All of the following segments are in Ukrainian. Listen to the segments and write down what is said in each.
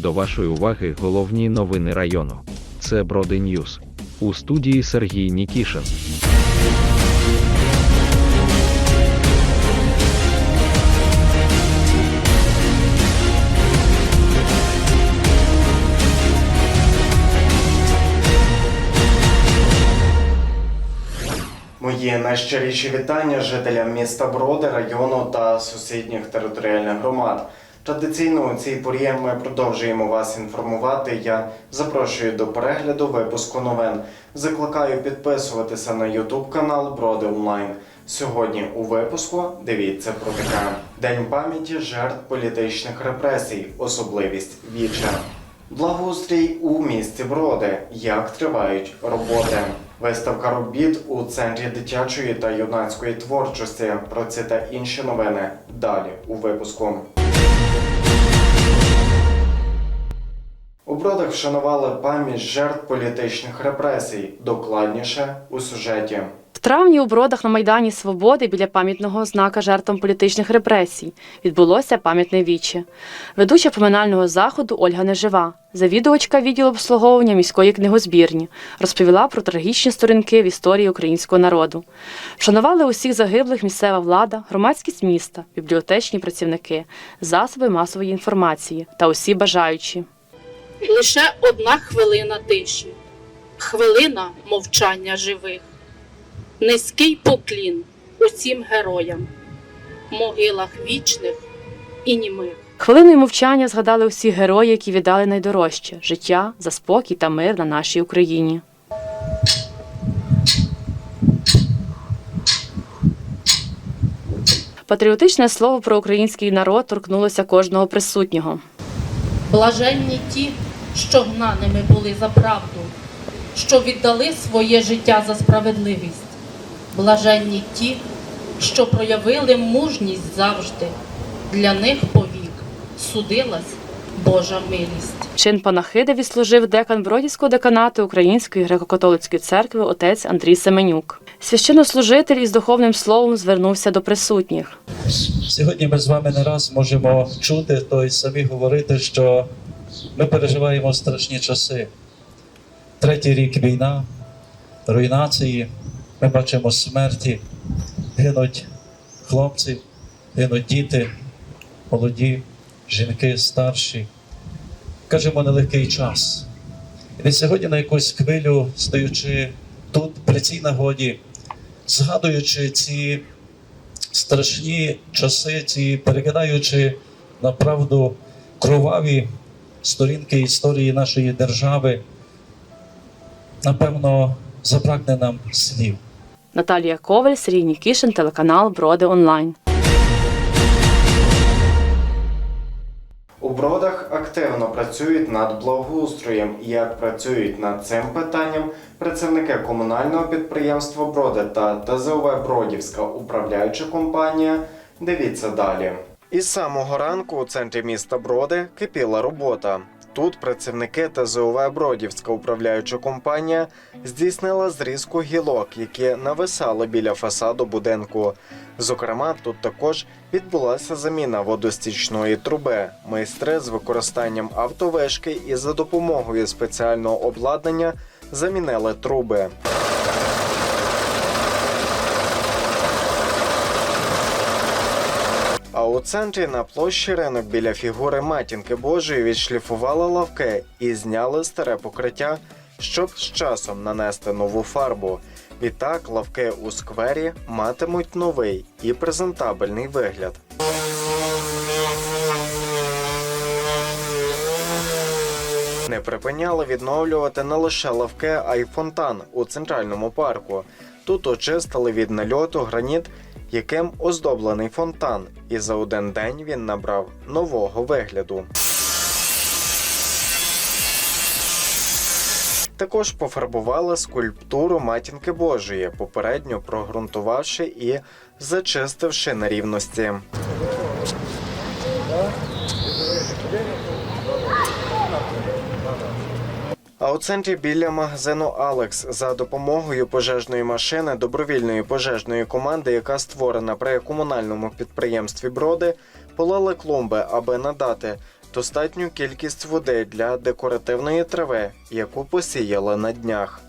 До вашої уваги головні новини району. Це Броди Ньюз. У студії Сергій Нікішин. Мої найщиріші вітання жителям міста Броди, району та сусідніх територіальних громад. Традиційно у цій порі ми продовжуємо вас інформувати. Я запрошую до перегляду випуску новин. Закликаю підписуватися на YouTube канал Броди Онлайн. Сьогодні у випуску дивіться про таке: День пам'яті жертв політичних репресій, особливість віча. Благоустрій у місті Броди. Як тривають роботи? Виставка робіт у центрі дитячої та юнацької творчості. Про це та інші новини далі у випуску. У Бродах вшанували пам'ять жертв політичних репресій. Докладніше у сюжеті. Травні у Бродах на Майдані Свободи біля пам'ятного знака жертвам політичних репресій відбулося пам'ятне віче. Ведуча поминального заходу Ольга Нежива, завідувачка відділу обслуговування міської книгозбірні, розповіла про трагічні сторінки в історії українського народу. Вшанували усіх загиблих місцева влада, громадськість міста, бібліотечні працівники, засоби масової інформації та усі бажаючі. Лише одна хвилина тиші, хвилина мовчання живих, низький поклін усім героям, могилах вічних і німих. Хвилиною мовчання згадали усі герої, які віддали найдорожче життя за спокій та мир на нашій Україні. Патріотичне слово про український народ торкнулося кожного присутнього. Блаженні ті, що гнаними були за правду, що віддали своє життя за справедливість. Блаженні ті, що проявили мужність завжди. Для них повік судилась Божа милість. Чин панахиди відслужив декан Бродівського деканату Української греко-католицької церкви отець Андрій Семенюк. Священнослужитель із духовним словом звернувся до присутніх. Сьогодні ми з вами не раз можемо чути, то й самі говорити, що ми переживаємо страшні часи. Третій рік війна, руйнації, ми бачимо смерті, гинуть хлопці, гинуть діти, молоді, жінки, старші. Кажемо нелегкий час. І сьогодні на якусь хвилю, стоючи тут, при цій нагоді, згадуючи ці страшні часи, ці перекидаючи направду кроваві сторінки історії нашої держави, напевно, забракне нам слів. Наталія Коваль, Сергій Нікішин, телеканал Броди Онлайн. У бродах активно працюють над благоустроєм. Як працюють над цим питанням працівники комунального підприємства Броди та ТЗОВ Бродівська управляюча компанія. Дивіться далі. Із самого ранку у центрі міста Броди кипіла робота. Тут працівники ТЗОВ Бродівська управляюча компанія здійснила зрізку гілок, які нависали біля фасаду будинку. Зокрема, тут також відбулася заміна водостічної труби. Майстри з використанням автовишки і за допомогою спеціального обладнання замінили труби. У центрі на площі ринок біля фігури матінки Божої відшліфували лавки і зняли старе покриття, щоб з часом нанести нову фарбу. Відтак лавки у сквері матимуть новий і презентабельний вигляд. Не припиняли відновлювати не лише лавки, а й фонтан у центральному парку. Тут очистили від нальоту граніт, яким оздоблений фонтан, і за один день він набрав нового вигляду. Також пофарбували скульптуру матінки Божої, попередньо прогрунтувавши і зачистивши на А у центрі біля магазину Алекс за допомогою пожежної машини добровільної пожежної команди, яка створена при комунальному підприємстві Броди, полили клумби, аби надати достатню кількість води для декоративної трави, яку посіяли на днях.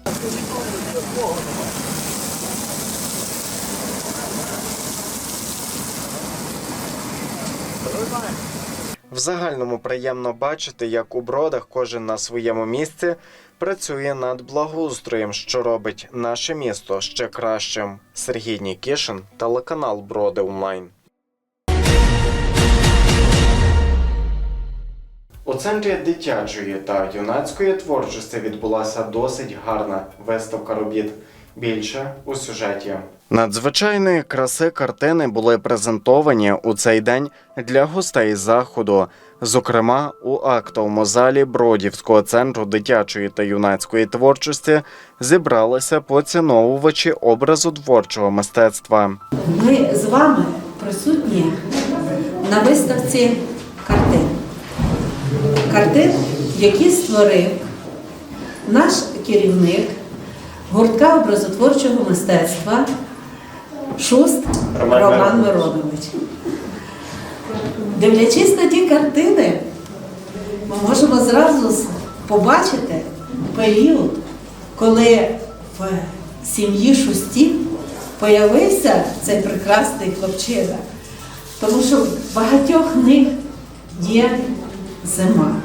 В загальному приємно бачити, як у бродах кожен на своєму місці працює над благоустроєм, що робить наше місто ще кращим. Сергій Нікішин, телеканал Броди Онлайн. У центрі дитячої та юнацької творчості відбулася досить гарна виставка робіт. Більше у сюжеті. Надзвичайної краси картини були презентовані у цей день для гостей заходу, зокрема у актовому залі Бродівського центру дитячої та юнацької творчості зібралися поціновувачі образу творчого мистецтва. Ми з вами присутні на виставці картин. Картин, які створив наш керівник гуртка образотворчого мистецтва Шуст Роман Роман, Миронович. Дивлячись на ті картини, ми можемо зразу побачити період, коли в сім'ї Шустів появився цей прекрасний хлопчина. Тому що в багатьох них є зима.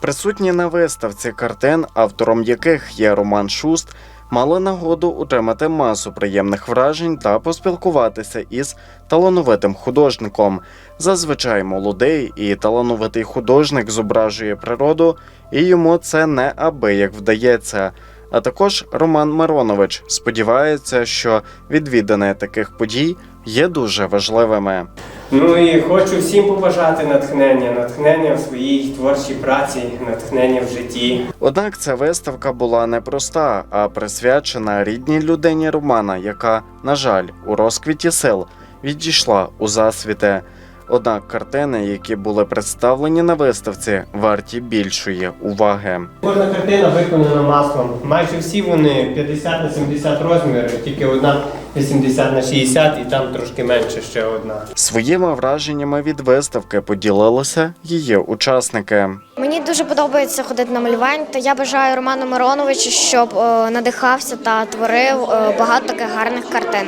Присутні на виставці картин, автором яких є Роман Шуст, мали нагоду отримати масу приємних вражень та поспілкуватися із талановитим художником. Зазвичай молодий і талановитий художник зображує природу, і йому це неабияк вдається. А також Роман Миронович сподівається, що відвідини таких подій є дуже важливими. Ну і хочу всім побажати натхнення, натхнення в своїй творчій праці, натхнення в житті. Однак ця виставка була непроста, а присвячена рідній людині Романа, яка, на жаль, у розквіті сил відійшла у засвіти. Однак картини, які були представлені на виставці, варті більшої уваги. Кожна картина виконана маслом. Майже всі вони 50 на 70 розмірів, тільки одна 80 на 60 і там трошки менше ще одна. Своїми враженнями від виставки поділилися її учасники. Мені дуже подобається ходити на малювання, та я бажаю Роману Мироновичу, щоб е, надихався та творив е, багато таких гарних картин.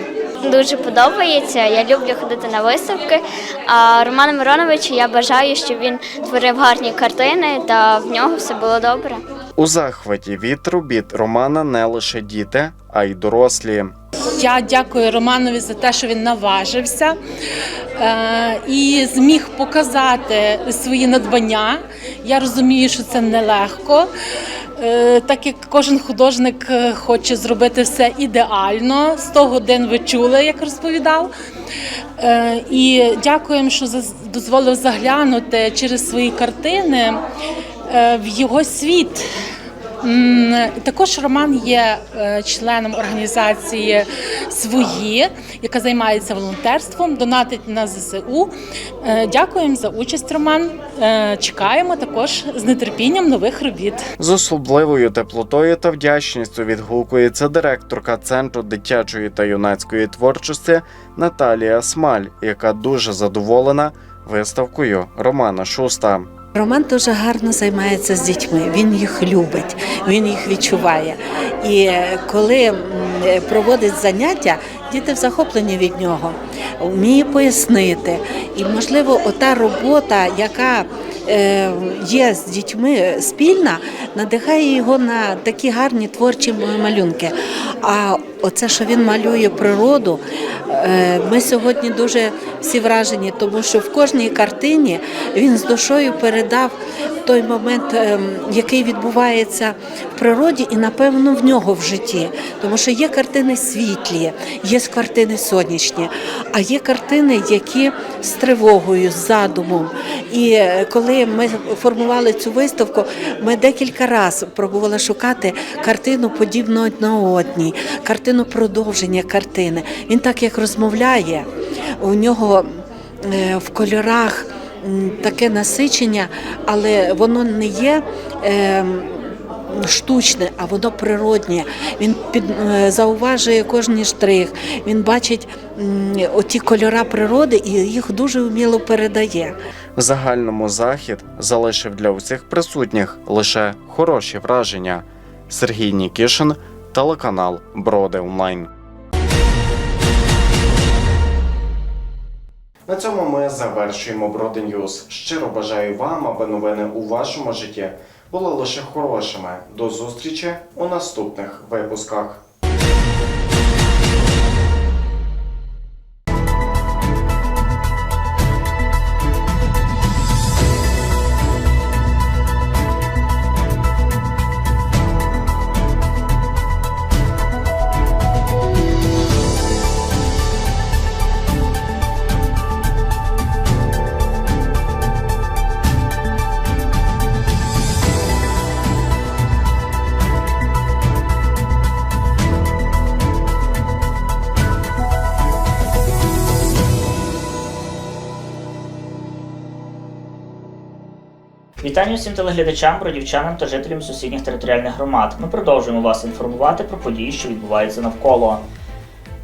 Дуже подобається. Я люблю ходити на виставки. А Роману Мироновичу я бажаю, щоб він творив гарні картини та в нього все було добре. У захваті від робіт Романа не лише діти, а й дорослі. Я дякую Романові за те, що він наважився е, і зміг показати свої надбання. Я розумію, що це нелегко. Е, так як кожен художник е, хоче зробити все ідеально, 100 годин ви чули, як розповідав. І дякуємо, що дозволив заглянути через свої картини в його світ. Також Роман є членом організації свої, яка займається волонтерством, донатить на ЗСУ. Е, Дякуємо за участь, Роман. Е, Чекаємо також з нетерпінням нових робіт. З особливою теплотою та вдячністю відгукується директорка центру дитячої та юнацької творчості Наталія Смаль, яка дуже задоволена виставкою Романа Шуста. Роман дуже гарно займається з дітьми. Він їх любить, він їх відчуває. І е, коли е, проводить заняття, діти захоплені від нього, вміє пояснити. І, можливо, ота робота, яка е, є з дітьми спільна, надихає його на такі гарні творчі малюнки. А оце, що він малює природу, е, ми сьогодні дуже всі вражені, тому що в кожній картині він з душою передав той момент, ем, який відбувається в природі, і напевно в нього в житті. Тому що є картини світлі, є картини сонячні, а є картини, які з тривогою, з задумом. І е, коли ми формували цю виставку, ми декілька разів пробували шукати картину подібну одна одній, картину продовження картини. Він так як розмовляє, у нього е, в кольорах таке насичення, але воно не є. Штучне, а воно природнє. Він під е, зауважує кожний штрих. Він бачить оті кольора природи і їх дуже вміло передає. В загальному захід залишив для усіх присутніх лише хороші враження. Сергій Нікішин, телеканал Броди Онлайн. На цьому ми завершуємо Броди Ньюз. Щиро бажаю вам, аби новини у вашому житті були лише хорошими. До зустрічі у наступних випусках. Вітання усім телеглядачам, бродівчанам та жителям сусідніх територіальних громад. Ми продовжуємо вас інформувати про події, що відбуваються навколо.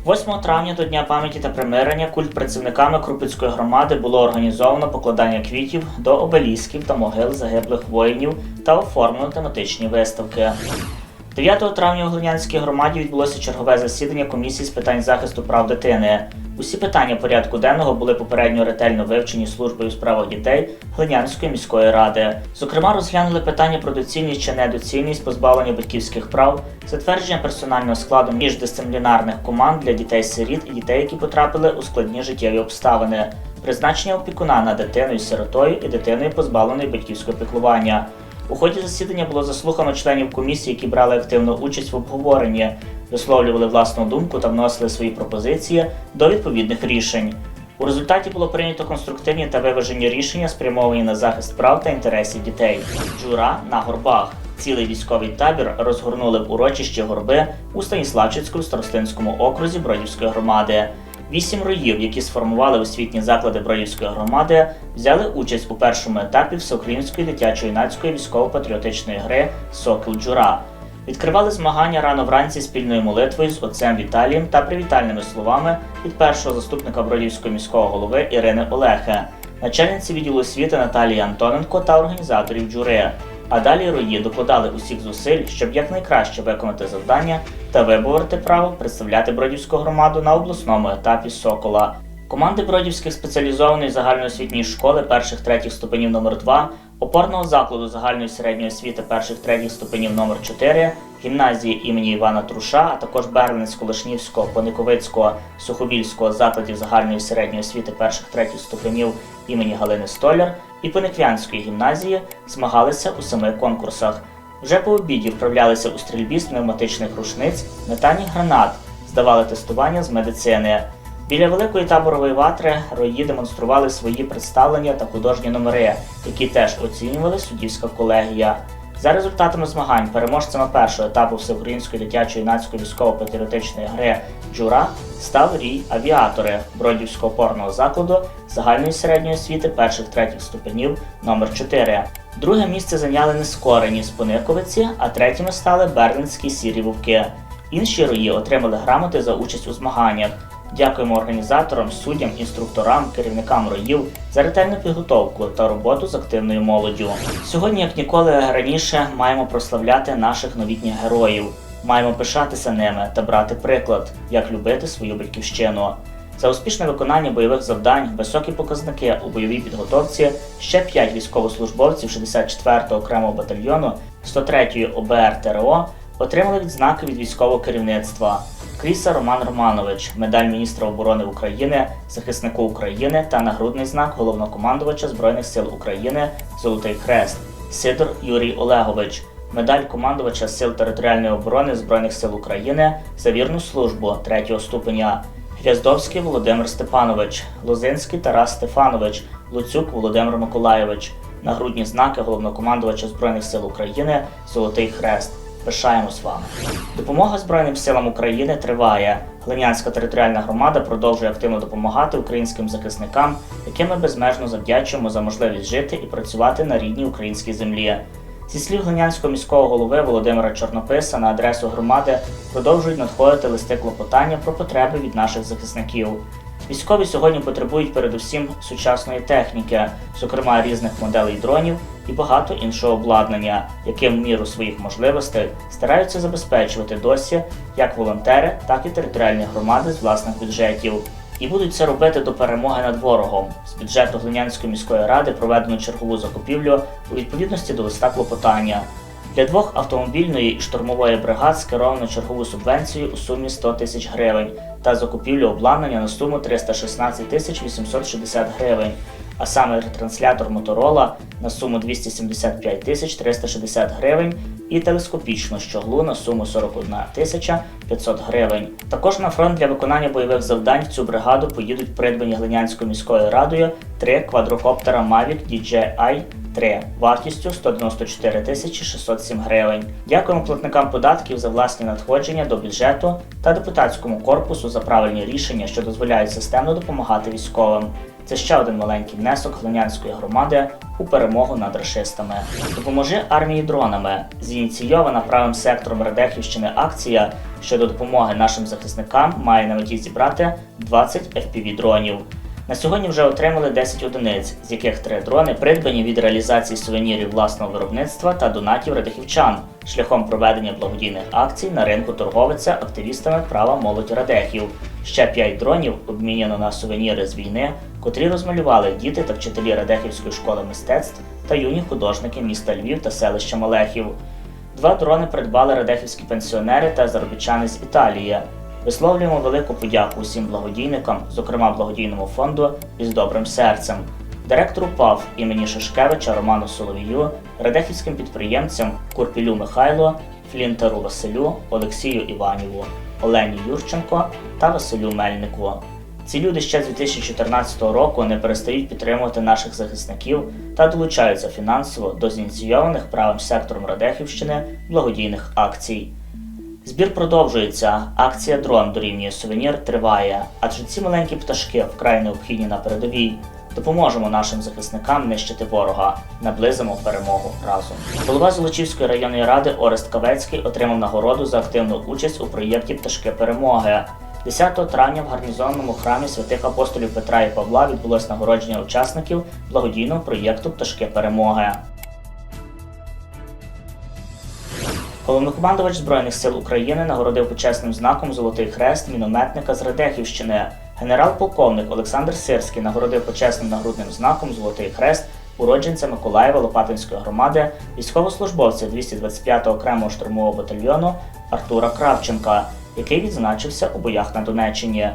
8 травня до Дня пам'яті та примирення культ працівниками Крупицької громади було організовано покладання квітів до обелісків та могил загиблих воїнів та оформлено тематичні виставки. 9 травня у Глинянській громаді відбулося чергове засідання комісії з питань захисту прав дитини. Усі питання порядку денного були попередньо ретельно вивчені службою у справах дітей Глинянської міської ради. Зокрема, розглянули питання про доцільність чи недоцільність позбавлення батьківських прав, затвердження персонального складу міждисциплінарних команд для дітей-сиріт і дітей, які потрапили у складні життєві обставини, призначення опікуна над дитиною сиротою і дитиною позбавленою батьківського піклування. У ході засідання було заслухано членів комісії, які брали активну участь в обговоренні, висловлювали власну думку та вносили свої пропозиції до відповідних рішень. У результаті було прийнято конструктивні та виважені рішення, спрямовані на захист прав та інтересів дітей. Джура на горбах. Цілий військовий табір розгорнули в урочищі горби у Станіславчицькому старостинському окрузі Бродівської громади. Вісім роїв, які сформували освітні заклади Бродівської громади, взяли участь у першому етапі всеукраїнської дитячо-юнацької військово-патріотичної гри Сокіл Джура. Відкривали змагання рано вранці спільною молитвою з отцем Віталієм та привітальними словами від першого заступника Бродівського міського голови Ірини Олехе, начальниці відділу освіти Наталії Антоненко та організаторів джури. А далі рої докладали усіх зусиль, щоб якнайкраще виконати завдання та виборити право представляти Бродівську громаду на обласному етапі Сокола. Команди Бродівських спеціалізованої загальноосвітньої школи перших третіх ступенів номер 2 опорного закладу загальної середньої освіти перших третіх ступенів номер 4 гімназії імені Івана Труша, а також Берленського, Лишнівського, Пониковицького, Суховільського закладів загальної середньої освіти перших третіх ступенів імені Галини Столяр і Пониквянської гімназії змагалися у семи конкурсах. Вже по обіді вправлялися у стрільбі з пневматичних рушниць, метанні гранат, здавали тестування з медицини. Біля великої таборової ватри рої демонстрували свої представлення та художні номери, які теж оцінювали суддівська колегія. За результатами змагань, переможцями першого етапу всеукраїнської дитячо-юнацької військово-патріотичної гри Джура став рій авіатори Бродівського опорного закладу загальної середньої освіти перших третіх ступенів номер 4 Друге місце зайняли нескорені з Пониковиці, а третіми стали берлінські сірі вовки. Інші рої отримали грамоти за участь у змаганнях. Дякуємо організаторам, суддям, інструкторам, керівникам роїв за ретельну підготовку та роботу з активною молоддю. Сьогодні, як ніколи раніше, маємо прославляти наших новітніх героїв. Маємо пишатися ними та брати приклад, як любити свою батьківщину. За успішне виконання бойових завдань, високі показники у бойовій підготовці, ще 5 військовослужбовців 64-го окремого батальйону 103-ї ОБР ТРО отримали відзнаки від військового керівництва. Кріса Роман Романович, медаль міністра оборони України, захиснику України та нагрудний знак головнокомандувача Збройних сил України Золотий Хрест. Сидор Юрій Олегович, медаль командувача Сил територіальної оборони Збройних сил України за вірну службу третього ступеня. Гряздовський Володимир Степанович, Лозинський Тарас Стефанович, Луцюк Володимир Миколайович, нагрудні знаки головнокомандувача Збройних сил України Золотий Хрест. Пишаємось вами. Допомога Збройним силам України триває. Глинянська територіальна громада продовжує активно допомагати українським захисникам, яким ми безмежно завдячуємо за можливість жити і працювати на рідній українській землі. Зі слів глинянського міського голови Володимира Чорнописа на адресу громади продовжують надходити листи клопотання про потреби від наших захисників. Військові сьогодні потребують передусім сучасної техніки, зокрема різних моделей дронів і багато іншого обладнання, яке в міру своїх можливостей стараються забезпечувати досі як волонтери, так і територіальні громади з власних бюджетів. І будуть це робити до перемоги над ворогом. З бюджету Глинянської міської ради проведено чергову закупівлю у відповідності до листа клопотання. Для двох автомобільної штурмової бригад скеровано чергову субвенцію у сумі 100 тисяч гривень та закупівлю обладнання на суму 316 тисяч 860 гривень, а саме ретранслятор Motorola на суму 275 тисяч 360 гривень і телескопічну щоглу на суму 41 тисяча 500 гривень. Також на фронт для виконання бойових завдань в цю бригаду поїдуть придбані Глинянською міською радою три квадрокоптера Mavic DJI 3 вартістю 194 тисячі 607 гривень. Дякуємо платникам податків за власні надходження до бюджету та депутатському корпусу за правильні рішення, що дозволяють системно допомагати військовим. Це ще один маленький внесок Глинянської громади у перемогу над рашистами. Допоможи армії дронами. Зініційована правим сектором Радехівщини акція щодо допомоги нашим захисникам має на меті зібрати 20 FPV дронів. На сьогодні вже отримали 10 одиниць, з яких 3 дрони придбані від реалізації сувенірів власного виробництва та донатів радехівчан шляхом проведення благодійних акцій на ринку торговиця активістами права молодь Радехів. Ще 5 дронів обміняно на сувеніри з війни, котрі розмалювали діти та вчителі Радехівської школи мистецтв та юні художники міста Львів та селища Малехів. Два дрони придбали радехівські пенсіонери та заробітчани з Італії. Висловлюємо велику подяку усім благодійникам, зокрема благодійному фонду із добрим серцем, директору ПАВ імені Шишкевича Роману Соловію, радехівським підприємцям Курпілю Михайло, Флінтеру Василю, Олексію Іваніву, Олені Юрченко та Василю Мельнику. Ці люди ще з 2014 року не перестають підтримувати наших захисників та долучаються фінансово до зініційованих правим сектором Радехівщини благодійних акцій. Збір продовжується. Акція Дрон дорівнює сувенір триває, адже ці маленькі пташки вкрай необхідні на передовій. Допоможемо нашим захисникам нищити ворога, наблизимо перемогу разом. Голова Золочівської районної ради Орест Кавецький отримав нагороду за активну участь у проєкті Пташки перемоги. 10 травня в гарнізонному храмі святих апостолів Петра і Павла відбулось нагородження учасників благодійного проєкту Пташки перемоги. Головнокомандувач Збройних сил України нагородив почесним знаком Золотий Хрест мінометника з Радехівщини. Генерал-полковник Олександр Сирський нагородив почесним нагрудним знаком Золотий Хрест уродженця Миколаєва Лопатинської громади, військовослужбовця 225-го окремого штурмового батальйону Артура Кравченка, який відзначився у боях на Донеччині.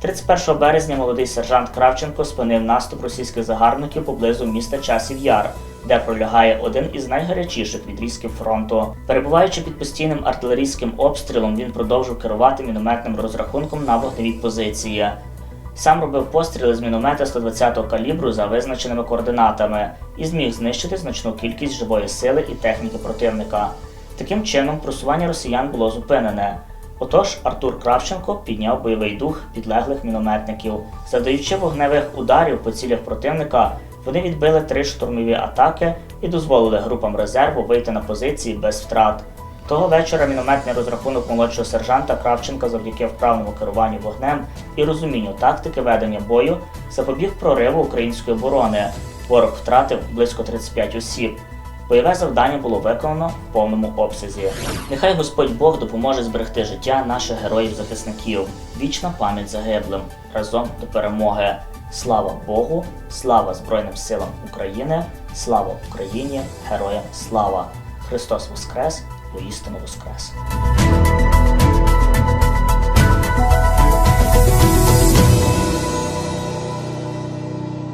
31 березня молодий сержант Кравченко спинив наступ російських загарбників поблизу міста Часів Яр, де пролягає один із найгарячіших відрізків фронту. Перебуваючи під постійним артилерійським обстрілом, він продовжив керувати мінометним розрахунком на вогневій позиції. Сам робив постріли з міномета 120-го калібру за визначеними координатами і зміг знищити значну кількість живої сили і техніки противника. Таким чином, просування росіян було зупинене. Отож, Артур Кравченко підняв бойовий дух підлеглих мінометників. Завдаючи вогневих ударів по цілях противника, вони відбили три штурмові атаки і дозволили групам резерву вийти на позиції без втрат. Того вечора мінометний розрахунок молодшого сержанта Кравченка завдяки вправному керуванню вогнем і розумінню тактики ведення бою запобіг прориву української оборони. Ворог втратив близько 35 осіб. Бойове завдання було виконано в повному обсязі. Нехай Господь Бог допоможе зберегти життя наших героїв-захисників. Вічна пам'ять загиблим разом до перемоги. Слава Богу, слава Збройним силам України, слава Україні, героям слава! Христос Воскрес, воістину Воскрес!